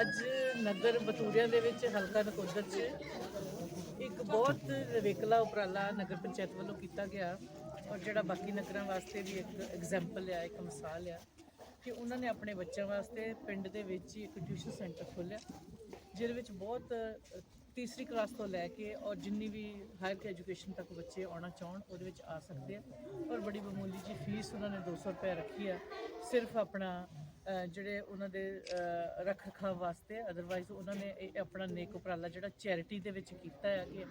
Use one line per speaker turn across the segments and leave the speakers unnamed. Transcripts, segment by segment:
ਅੱਜ ਨਗਰ ਬਤੂਰਿਆਂ ਦੇ ਵਿੱਚ ਹਲਕਾ ਨਕੋਦਰ 'ਚ ਇੱਕ ਬਹੁਤ ਰਵੇਕਲਾ ਉਪਰਾਲਾ ਨਗਰ ਪੰਚਾਇਤ ਵੱਲੋਂ ਕੀਤਾ ਗਿਆ ਔਰ ਜਿਹੜਾ ਬਾਕੀ ਨਗਰਾਂ ਵਾਸਤੇ ਵੀ ਇੱਕ ਐਗਜ਼ਾਮਪਲ ਆ, ਇੱਕ ਮਿਸਾਲ ਆ ਕਿ ਉਹਨਾਂ ਨੇ ਆਪਣੇ ਬੱਚਿਆਂ ਵਾਸਤੇ ਪਿੰਡ ਦੇ ਵਿੱਚ ਹੀ ਇੱਕ ਟਿਊਸ਼ਨ ਸੈਂਟਰ ਖੋਲ੍ਹਿਆ, ਜਿਹਦੇ ਵਿੱਚ ਬਹੁਤ ਤੀਸਰੀ ਕਲਾਸ ਤੋਂ ਲੈ ਕੇ ਔਰ ਜਿੰਨੀ ਵੀ ਹਾਇਰ ਐਜੂਕੇਸ਼ਨ ਤੱਕ ਬੱਚੇ ਆਉਣਾ ਚਾਹਣ, ਉਹਦੇ ਵਿੱਚ ਆ ਸਕਦੇ ਆ। ਔਰ ਬੜੀ ਮਾਮੂਲੀ ਜੀ ਫੀਸ ਉਹਨਾਂ ਨੇ 200 ਰੁਪਏ ਰੱਖੀ ਆ, ਸਿਰਫ ਆਪਣਾ ਜਿਹੜੇ ਉਹਨਾਂ ਦੇ ਰੱਖ ਰਖਾਵ ਵਾਸਤੇ ਅਦਰਵਾਈਜ਼ ਉਹਨਾਂ ਨੇ ਇਹ ਆਪਣਾ ਨੇਕ ਉਪਰਾਲਾ ਜਿਹੜਾ ਚੈਰਿਟੀ ਦੇ ਵਿੱਚ ਕੀਤਾ ਹੈ ਕਿ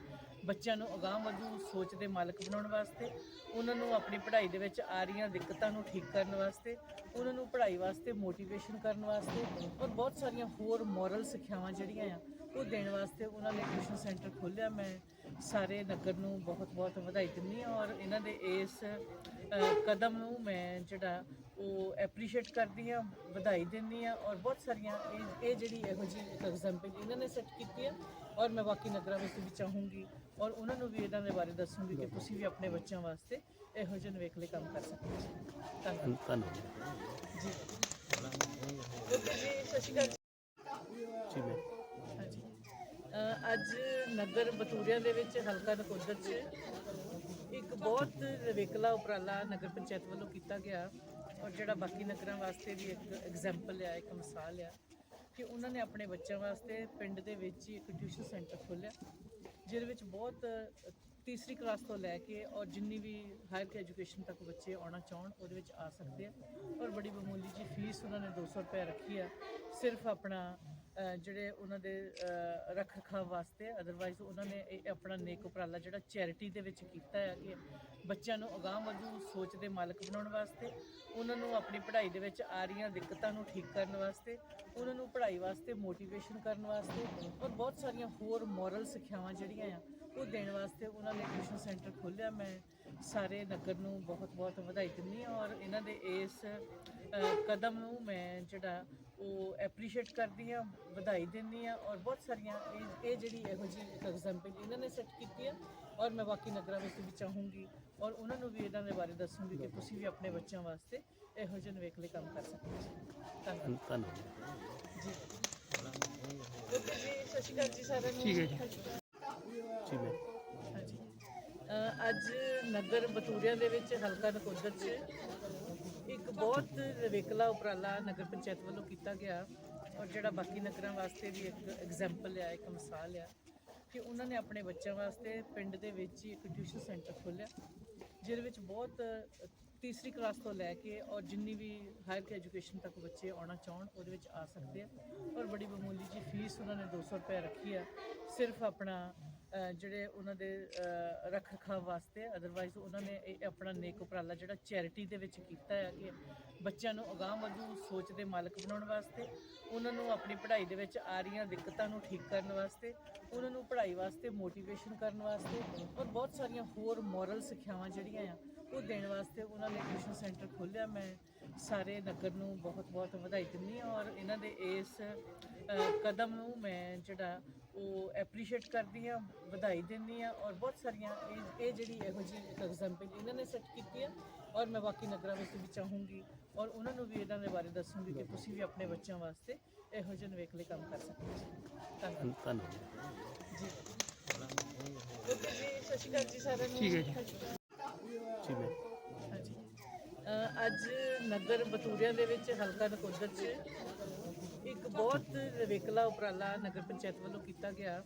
ਬੱਚਿਆਂ ਨੂੰ ਅਗਾਂਹ ਵਧੂ ਸੋਚ ਦੇ ਮਾਲਕ ਬਣਾਉਣ ਵਾਸਤੇ, ਉਹਨਾਂ ਨੂੰ ਆਪਣੀ ਪੜ੍ਹਾਈ ਦੇ ਵਿੱਚ ਆ ਰਹੀਆਂ ਦਿੱਕਤਾਂ ਨੂੰ ਠੀਕ ਕਰਨ ਵਾਸਤੇ, ਉਹਨਾਂ ਨੂੰ ਪੜ੍ਹਾਈ ਵਾਸਤੇ ਮੋਟੀਵੇਸ਼ਨ ਕਰਨ ਵਾਸਤੇ ਔਰ ਬਹੁਤ ਸਾਰੀਆਂ ਹੋਰ ਮੋਰਲ ਸਿੱਖਿਆਵਾਂ ਜਿਹੜੀਆਂ ਆ, ਉਹ ਦੇਣ ਵਾਸਤੇ ਉਹਨਾਂ ਨੇ ਟਿਊਸ਼ਨ ਸੈਂਟਰ ਖੋਲ੍ਹਿਆ। ਮੈਂ ਸਾਰੇ ਨਗਰ ਨੂੰ ਬਹੁਤ ਬਹੁਤ ਵਧਾਈ ਦਿੰਦੀ ਹਾਂ ਔਰ ਇਹਨਾਂ ਦੇ ਇਸ ਕਦਮ ਨੂੰ ਮੈਂ ਜਿਹੜਾ ਉਹ ਐਪਰੀਸ਼ੀਏਟ ਕਰਦੀ ਹਾਂ ਵਧਾਈ ਦਿੰਦੀ ਹਾਂ ਔਰ ਬਹੁਤ ਸਾਰੀਆਂ ਇਹ ਇਹ ਜਿਹੜੀ ਇਹੋ ਜਿਹੀ ਇੱਕ ਐਗਜ਼ਾਮਪਲ ਇਹਨਾਂ ਨੇ ਸੈੱਟ ਕੀਤੀ ਹੈ ਔਰ ਮੈਂ ਬਾਕੀ ਨਗਰਾਂ ਵਿੱਚ ਵੀ ਚਾਹੂੰਗੀ ਔਰ ਉਹਨਾਂ ਨੂੰ ਵੀ ਇਹਨਾਂ ਦੇ ਬਾਰੇ ਦੱਸੂੰਗੀ ਕਿ ਤੁਸੀਂ ਵੀ ਆਪਣੇ ਬੱਚਿਆਂ ਵਾਸਤੇ ਇਹੋ ਜਿਹੇ ਨਵੇਕਲੇ ਕੰਮ ਕਰ ਸਕਦੇ ਹੋ। ਧੰਨਵਾਦ।
ਧੰਨਵਾਦ।
ਜੀ। ਸਤਿ ਸ਼੍ਰੀ ਅਕਾਲ
ਜੀ।
ਹਾਂਜੀ। ਅੱਜ ਨਗਰ ਬਤੂਰਿਆਂ ਦੇ ਵਿੱਚ ਹਲਕਾ ਨਕੋਦਰ 'ਚ ਇੱਕ ਬਹੁਤ ਰਵੇਕਲਾ ਉਪਰਾਲਾ ਨਗਰ ਪੰਚਾਇਤ ਵੱਲੋਂ ਕੀਤਾ ਗਿਆ। ਔਰ ਜਿਹੜਾ ਬਾਕੀ ਨਗਰਾਂ ਵਾਸਤੇ ਵੀ ਇੱਕ ਐਗਜ਼ਾਮਪਲ ਆ, ਇੱਕ ਮਿਸਾਲ ਆ, ਕਿ ਉਹਨਾਂ ਨੇ ਆਪਣੇ ਬੱਚਿਆਂ ਵਾਸਤੇ ਪਿੰਡ ਦੇ ਵਿੱਚ ਹੀ ਇੱਕ ਟਿਊਸ਼ਨ ਸੈਂਟਰ ਖੋਲ੍ਹਿਆ, ਜਿਹਦੇ ਵਿੱਚ ਬਹੁਤ ਤੀਸਰੀ ਕਲਾਸ ਤੋਂ ਲੈ ਕੇ ਔਰ ਜਿੰਨੀ ਵੀ ਹਾਇਰ ਐਜੂਕੇਸ਼ਨ ਤੱਕ ਬੱਚੇ ਆਉਣਾ ਚਾਹਣ, ਉਹਦੇ ਵਿੱਚ ਆ ਸਕਦੇ ਆ। ਔਰ ਬੜੀ ਮਾਮੂਲੀ ਜੀ ਫੀਸ ਉਹਨਾਂ ਨੇ 200 ਰੁਪਏ ਰੱਖੀ ਆ, ਸਿਰਫ ਆਪਣਾ ਜਿਹੜੇ ਉਹਨਾਂ ਦੇ ਅ, ਰੱਖ ਰਖਾਵ ਵਾਸਤੇ ਅਦਰਵਾਈਜ਼ ਉਹਨਾਂ ਨੇ ਇਹ ਆਪਣਾ ਨੇਕ ਉਪਰਾਲਾ ਜਿਹੜਾ ਚੈਰਿਟੀ ਦੇ ਵਿੱਚ ਕੀਤਾ ਹੈ ਕਿ ਬੱਚਿਆਂ ਨੂੰ ਅਗਾਂਹ ਵਧੂ ਸੋਚ ਦੇ ਮਾਲਕ ਬਣਾਉਣ ਵਾਸਤੇ ਉਹਨਾਂ ਨੂੰ ਆਪਣੀ ਪੜ੍ਹਾਈ ਦੇ ਵਿੱਚ ਆ ਰਹੀਆਂ ਦਿੱਕਤਾਂ ਨੂੰ ਠੀਕ ਕਰਨ ਵਾਸਤੇ ਉਹਨਾਂ ਨੂੰ ਪੜ੍ਹਾਈ ਵਾਸਤੇ ਮੋਟੀਵੇਸ਼ਨ ਕਰਨ ਵਾਸਤੇ ਔਰ ਬਹੁਤ ਸਾਰੀਆਂ ਹੋਰ ਮੋਰਲ ਸਿੱਖਿਆਵਾਂ ਜਿਹੜੀਆਂ ਆ ਉਹ ਦੇਣ ਵਾਸਤੇ ਉਹਨਾਂ ਨੇ ਟਿਊਸ਼ਨ ਸੈਂਟਰ ਖੋਲ੍ਹਿਆ ਮੈਂ ਸਾਰੇ ਨਗਰ ਨੂੰ ਬਹੁਤ ਬਹੁਤ ਵਧਾਈ ਦਿੰਦੀ ਹਾਂ ਔਰ ਇਹਨਾਂ ਦੇ ਇਸ ਕਦਮ ਨੂੰ ਮੈਂ ਜਿਹੜਾ ਉਹ ਐਪਰੀਸ਼ੀਏਟ ਕਰਦੀ ਹਾਂ ਵਧਾਈ ਦਿੰਦੀ ਹਾਂ ਔਰ ਬਹੁਤ ਸਾਰੀਆਂ ਇਹ ਇਹ ਜਿਹੜੀ ਇਹੋ ਜਿਹੀ ਇੱਕ ਐਗਜ਼ਾਮਪਲ ਇਹਨਾਂ ਨੇ ਸੈੱਟ ਕੀਤੀ ਹੈ ਔਰ ਮੈਂ ਬਾਕੀ ਨਗਰਾਂ ਵਿੱਚ ਵੀ ਚਾਹੂੰਗੀ ਔਰ ਉਹਨਾਂ ਨੂੰ ਵੀ ਇਹਨਾਂ ਦੇ ਬਾਰੇ ਦੱਸੂੰਗੀ ਕਿ ਤੁਸੀਂ ਵੀ ਆਪਣੇ ਬੱਚਿਆਂ ਵਾਸਤੇ ਇਹੋ ਜਿਹੇ ਨਵੇਕਲੇ ਕੰਮ ਕਰ ਸਕਦੇ ਹੋ। ਧੰਨਵਾਦ।
ਧੰਨਵਾਦ।
ਜੀ। ਸਤਿ ਸ਼੍ਰੀ ਅਕਾਲ ਜੀ ਸਾਰਿਆਂ ਨੂੰ।
ਠੀਕ ਹੈ ਜੀ।
ਅੱਜ ਨਗਰ ਬਤੂਰਿਆਂ ਦੇ ਵਿੱਚ ਹਲਕਾ ਨਕੋਦਰ 'ਚ ਇੱਕ ਬਹੁਤ ਰਵੇਕਲਾ ਉਪਰਾਲਾ ਨਗਰ ਪੰਚਾਇਤ ਵੱਲੋਂ ਕੀਤਾ ਗਿਆ ਔਰ ਜਿਹੜਾ ਬਾਕੀ ਨਗਰਾਂ ਵਾਸਤੇ ਵੀ ਇੱਕ ਐਗਜ਼ਾਮਪਲ ਆ, ਇੱਕ ਮਿਸਾਲ ਆ ਕਿ ਉਹਨਾਂ ਨੇ ਆਪਣੇ ਬੱਚਿਆਂ ਵਾਸਤੇ ਪਿੰਡ ਦੇ ਵਿੱਚ ਹੀ ਇੱਕ ਟਿਊਸ਼ਨ ਸੈਂਟਰ ਖੋਲ੍ਹਿਆ, ਜਿਹਦੇ ਵਿੱਚ ਬਹੁਤ ਤੀਸਰੀ ਕਲਾਸ ਤੋਂ ਲੈ ਕੇ ਔਰ ਜਿੰਨੀ ਵੀ ਹਾਇਰ ਐਜੂਕੇਸ਼ਨ ਤੱਕ ਬੱਚੇ ਆਉਣਾ ਚਾਹਣ, ਉਹਦੇ ਵਿੱਚ ਆ ਸਕਦੇ ਆ। ਔਰ ਬੜੀ ਮਾਮੂਲੀ ਜੀ ਫੀਸ ਉਹਨਾਂ ਨੇ 200 ਰੁਪਏ ਰੱਖੀ ਆ, ਸਿਰਫ ਆਪਣਾ ਜਿਹੜੇ ਉਹਨਾਂ ਦੇ ਰੱਖ ਰਖਾਵ ਵਾਸਤੇ ਅਦਰਵਾਈਜ਼ ਉਹਨਾਂ ਨੇ ਇਹ ਆਪਣਾ ਨੇਕ ਉਪਰਾਲਾ ਜਿਹੜਾ ਚੈਰਿਟੀ ਦੇ ਵਿੱਚ ਕੀਤਾ ਹੈ ਕਿ ਬੱਚਿਆਂ ਨੂੰ ਅਗਾਂਹ ਵਧੂ ਸੋਚ ਦੇ ਮਾਲਕ ਬਣਾਉਣ ਵਾਸਤੇ, ਉਹਨਾਂ ਨੂੰ ਆਪਣੀ ਪੜ੍ਹਾਈ ਦੇ ਵਿੱਚ ਆ ਰਹੀਆਂ ਦਿੱਕਤਾਂ ਨੂੰ ਠੀਕ ਕਰਨ ਵਾਸਤੇ, ਉਹਨਾਂ ਨੂੰ ਪੜ੍ਹਾਈ ਵਾਸਤੇ ਮੋਟੀਵੇਸ਼ਨ ਕਰਨ ਵਾਸਤੇ ਔਰ ਬਹੁਤ ਸਾਰੀਆਂ ਹੋਰ ਮੋਰਲ ਸਿੱਖਿਆਵਾਂ ਜਿਹੜੀਆਂ ਆ ਉਹ ਦੇਣ ਵਾਸਤੇ ਉਹਨਾਂ ਨੇ ਟਿਊਸ਼ਨ ਸੈਂਟਰ ਖੋਲ੍ਹਿਆ। ਮੈਂ ਸਾਰੇ ਨਗਰ ਨੂੰ ਬਹੁਤ ਬਹੁਤ ਵਧਾਈ ਦਿੰਦੀ ਹਾਂ ਔਰ ਇਹਨਾਂ ਦੇ ਇਸ ਕਦਮ ਨੂੰ ਮੈਂ ਜਿਹੜਾ ਉਹ ਐਪਰੀਸ਼ੀਏਟ ਕਰਦੀ ਹਾਂ ਵਧਾਈ ਦਿੰਦੀ ਹਾਂ ਔਰ ਬਹੁਤ ਸਾਰੀਆਂ ਇਹ ਇਹ ਜਿਹੜੀ ਇਹੋ ਜਿਹੀ ਇੱਕ ਐਗਜ਼ਾਮਪਲ ਇਹਨਾਂ ਨੇ ਸੈੱਟ ਕੀਤੀ ਹੈ ਔਰ ਮੈਂ ਬਾਕੀ ਨਗਰਾਂ ਵਿੱਚ ਵੀ ਚਾਹੂੰਗੀ ਔਰ ਉਹਨਾਂ ਨੂੰ ਵੀ ਇਹਨਾਂ ਦੇ ਬਾਰੇ ਦੱਸੂੰਗੀ ਕਿ ਤੁਸੀਂ ਵੀ ਆਪਣੇ ਬੱਚਿਆਂ ਵਾਸਤੇ ਇਹੋ ਜਿਹੇ ਨਵੇਕਲੇ ਕੰਮ ਕਰ ਸਕਦੇ ਹੋ। ਧੰਨਵਾਦ। ਜੀ ਜੀ। ਸਤਿ ਸ਼੍ਰੀ ਅਕਾਲ ਜੀ ਸਾਰਿਆਂ ਨੂੰ।
ਠੀਕ ਹੈ ਜੀ।
ਹਾਂਜੀ।
ਜੀ ਮੈਂ
ਹਾਂਜੀ ਅੱਜ ਨਗਰ ਬਤੂਰਿਆਂ ਦੇ ਵਿੱਚ ਹਲਕਾ ਨਕੋਦਰ 'ਚ ਇੱਕ ਬਹੁਤ ਰਵੇਕਲਾ ਉਪਰਾਲਾ ਨਗਰ ਪੰਚਾਇਤ ਵੱਲੋਂ ਕੀਤਾ ਗਿਆ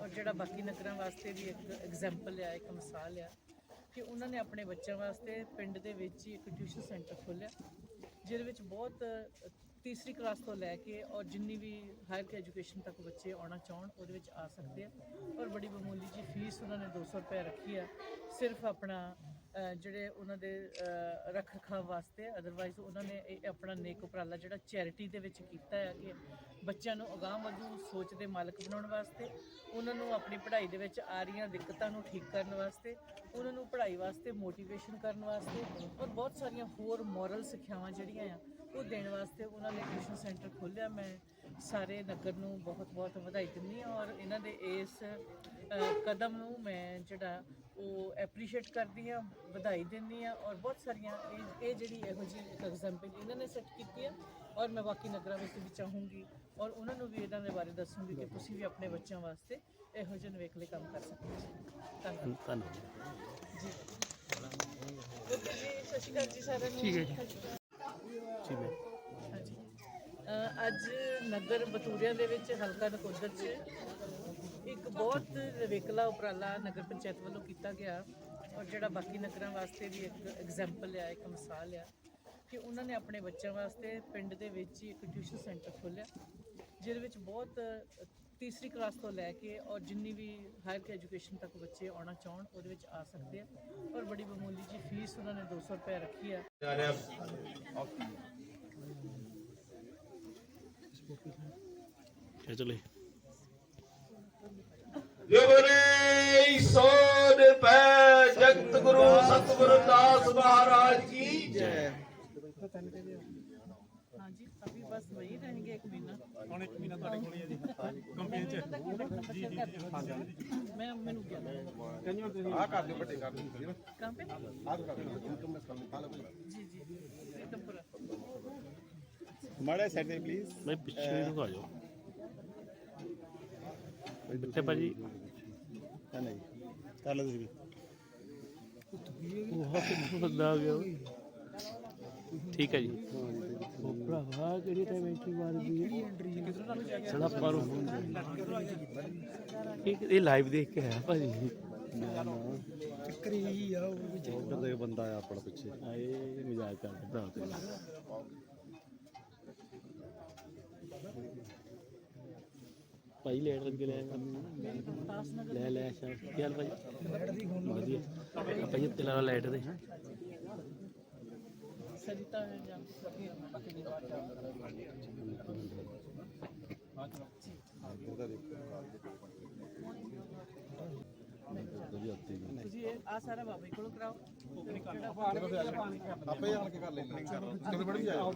ਔਰ ਜਿਹੜਾ ਬਾਕੀ ਨਗਰਾਂ ਵਾਸਤੇ ਵੀ ਇੱਕ ਐਗਜ਼ਾਮਪਲ ਆ, ਇੱਕ ਮਿਸਾਲ ਆ ਕਿ ਉਹਨਾਂ ਨੇ ਆਪਣੇ ਬੱਚਿਆਂ ਵਾਸਤੇ ਪਿੰਡ ਦੇ ਵਿੱਚ ਹੀ ਇੱਕ ਟਿਊਸ਼ਨ ਸੈਂਟਰ ਖੋਲ੍ਹਿਆ, ਜਿਹਦੇ ਵਿੱਚ ਬਹੁਤ ਤੀਸਰੀ ਕਲਾਸ ਤੋਂ ਲੈ ਕੇ ਔਰ ਜਿੰਨੀ ਵੀ ਹਾਇਰ ਐਜੂਕੇਸ਼ਨ ਤੱਕ ਬੱਚੇ ਆਉਣਾ ਚਾਹਣ, ਉਹਦੇ ਵਿੱਚ ਆ ਸਕਦੇ ਆ ਔਰ ਬੜੀ ਮਾਮੂਲੀ ਜੀ ਫੀਸ ਉਹਨਾਂ ਨੇ 200 ਰੁਪਏ ਰੱਖੀ ਆ, ਸਿਰਫ ਆਪਣਾ ਜਿਹੜੇ ਉਹਨਾਂ ਦੇ ਰੱਖ ਰਖਾਵ ਵਾਸਤੇ। ਅਦਰਵਾਈਜ਼ ਉਹਨਾਂ ਨੇ ਇਹ ਆਪਣਾ ਨੇਕ ਉਪਰਾਲਾ ਜਿਹੜਾ ਚੈਰਿਟੀ ਦੇ ਵਿੱਚ ਕੀਤਾ ਹੈ ਕਿ ਬੱਚਿਆਂ ਨੂੰ ਅਗਾਂਹ ਵਧੂ ਸੋਚ ਦੇ ਮਾਲਕ ਬਣਾਉਣ ਵਾਸਤੇ, ਉਹਨਾਂ ਨੂੰ ਆਪਣੀ ਪੜ੍ਹਾਈ ਦੇ ਵਿੱਚ ਆ ਰਹੀਆਂ ਦਿੱਕਤਾਂ ਨੂੰ ਠੀਕ ਕਰਨ ਵਾਸਤੇ, ਉਹਨਾਂ ਨੂੰ ਪੜ੍ਹਾਈ ਵਾਸਤੇ ਮੋਟੀਵੇਸ਼ਨ ਕਰਨ ਵਾਸਤੇ ਔਰ ਬਹੁਤ ਸਾਰੀਆਂ ਹੋਰ ਮੋਰਲ ਸਿੱਖਿਆਵਾਂ ਜਿਹੜੀਆਂ ਆ ਉਹ ਦੇਣ ਵਾਸਤੇ ਉਹਨਾਂ ਨੇ ਟਿਊਸ਼ਨ ਸੈਂਟਰ ਖੋਲ੍ਹਿਆ। ਮੈਂ ਸਾਰੇ ਨਗਰ ਨੂੰ ਬਹੁਤ ਬਹੁਤ ਵਧਾਈ ਦਿੰਦੀ ਹਾਂ ਔਰ ਇਹਨਾਂ ਦੇ ਇਸ ਕਦਮ ਨੂੰ ਮੈਂ ਜਿਹੜਾ ਉਹ ਐਪਰੀਸ਼ੀਏਟ ਕਰਦੀ ਹਾਂ ਵਧਾਈ ਦਿੰਦੀ ਹਾਂ ਔਰ ਬਹੁਤ ਸਾਰੀਆਂ ਇਹ ਇਹ ਜਿਹੜੀ ਇਹੋ ਜਿਹੀ ਇੱਕ ਐਗਜ਼ਾਮਪਲ ਇਹਨਾਂ ਨੇ ਸੈੱਟ ਕੀਤੀ ਹੈ ਔਰ ਮੈਂ ਬਾਕੀ ਨਗਰਾਂ ਵਿੱਚ ਵੀ ਚਾਹੂੰਗੀ ਔਰ ਉਹਨਾਂ ਨੂੰ ਵੀ ਇਹਨਾਂ ਦੇ ਬਾਰੇ ਦੱਸੂੰਗੀ ਕਿ ਤੁਸੀਂ ਵੀ ਆਪਣੇ ਬੱਚਿਆਂ ਵਾਸਤੇ ਇਹੋ ਜਿਹੇ ਨਵੇਕਲੇ ਕੰਮ ਕਰ ਸਕਦੇ ਹੋ। ਧੰਨਵਾਦ।
ਧੰਨਵਾਦ।
ਜੀ। ਓਕੇ ਜੀ ਸਤਿ ਸ਼੍ਰੀ ਅਕਾਲ ਜੀ ਸਾਰਿਆਂ ਨੂੰ।
ਠੀਕ ਹੈ
ਅੱਜ ਨਗਰ ਬਤੂਰਿਆਂ ਦੇ ਵਿੱਚ ਹਲਕਾ ਨਕੋਦਰ 'ਚ ਇੱਕ ਬਹੁਤ ਨਿਵੇਕਲਾ ਉਪਰਾਲਾ ਨਗਰ ਪੰਚਾਇਤ ਵੱਲੋਂ ਕੀਤਾ ਗਿਆ ਔਰ ਜਿਹੜਾ ਬਾਕੀ ਨਗਰਾਂ ਵਾਸਤੇ ਵੀ ਇੱਕ ਐਗਜ਼ਾਮਪਲ ਆ, ਇੱਕ ਮਿਸਾਲ ਆ ਕਿ ਉਹਨਾਂ ਨੇ ਆਪਣੇ ਬੱਚਿਆਂ ਵਾਸਤੇ ਪਿੰਡ ਦੇ ਵਿੱਚ ਹੀ ਇੱਕ ਟਿਊਸ਼ਨ ਸੈਂਟਰ ਖੋਲ੍ਹਿਆ, ਜਿਹਦੇ ਵਿੱਚ ਬਹੁਤ ਤੀਸਰੀ ਕਲਾਸ ਤੋਂ ਲੈ ਕੇ ਔਰ ਜਿੰਨੀ ਵੀ ਹਾਇਰ ਐਜੂਕੇਸ਼ਨ ਤੱਕ ਬੱਚੇ ਆਉਣਾ ਚਾਹਣ, ਉਹਦੇ ਵਿੱਚ ਆ ਸਕਦੇ ਆ ਔਰ ਬੜੀ ਮਾਮੂਲੀ ਜੀ ਫੀਸ ਉਹਨਾਂ ਨੇ 200 ਰੁਪਏ ਰੱਖੀ ਆ।
ਚਾ ਚਲੇ
ਜਗਨੇ ਸੋਨ ਪੈ ਜਗਤ ਗੁਰੂ ਸਤਿਗੁਰੂ ਦਾਸ ਮਹਾਰਾਜ ਕੀ ਜੈ।
ਹਾਂਜੀ ਅਭੀ ਬਸ ਵਹੀ ਰਹਿਣਗੇ 1 ਮਹੀਨਾ। ਹੁਣ 1 ਮਹੀਨਾ ਤੁਹਾਡੇ ਕੋਲ ਹੈ ਜੀ। ਕੰਪਨੀ ਚ। ਜੀ ਜੀ ਮੈਂ ਮੈਨੂੰ ਕਿਹਾ। ਕਹਿੰਦੇ ਤੁਸੀਂ
ਆ ਕਰ ਦਿਓ ਵੱਡੇ ਕਰ ਦਿਓ
ਕੰਪਨੀ
ਆ ਕਰ ਦਿਓ।
ਜੀ ਜੀ।
ਮਾੜਾ ਸਾਈਡ ਤੇ ਪਲੀਜ਼
ਮੈਂ ਪਿੱਛੇ ਨੂੰ ਦਿਖਾ ਜਾਓ ਬਿੱਟੇ ਭਾਜੀ।
ਨਹੀਂ। ਕਰ ਲਓ ਤੁਸੀਂ
ਉਹ ਕਿੰਨਾ ਬੰਦਾ ਆ ਗਿਆ ਠੀਕ ਹੈ ਜੀ। ਉਹ ਭਰਾਵਾ ਕਿਹੜੀ ਟਾਈਮ ਐਂਟਰੀ ਮਾਰਦੀ ਹੈ? ਸੜਾ ਪਰ ਇਹ ਇਹ ਲਾਈਵ ਦੇਖ ਕੇ ਆਇਆ ਭਾਜੀ।
ਚੱਕਰ ਆ ਉਹ ਦੇ ਬੰਦਾ ਆ ਆਪਣਾ ਪਿੱਛੇ।
ਆਏ ਮਜ਼ਾਕ ਕਰਦੇ ਭਰਾ ਤੇ ਭਾਈ ਲੈਟ ਲੱਗੇ ਲੈ ਲੈ ਲੈ ਸ਼ਾਹ ਕੀ ਹਾਲ ਭਾਈ ਲੈਟ ਦੀ ਹੁਣ ਵਧੀਆ ਆਪਾਂ ਇਹ ਤਿਲਾ ਲੈਟ ਦੇ
ਸਜਿਤਾ ਹੈ ਜਾਂ ਸਭੀ ਪੱਕੇ ਦੀ ਬਾਤ ਤੁਸੀਂ ਇਹ ਆ ਸਾਰਾ ਬਾਬੇ ਕੋਲ ਕਰਾਓ
ਆਪੇ ਆਣ ਕੇ ਕਰ ਲੈਣਾ ਚਲੋ ਬੜੀ ਜਾਓ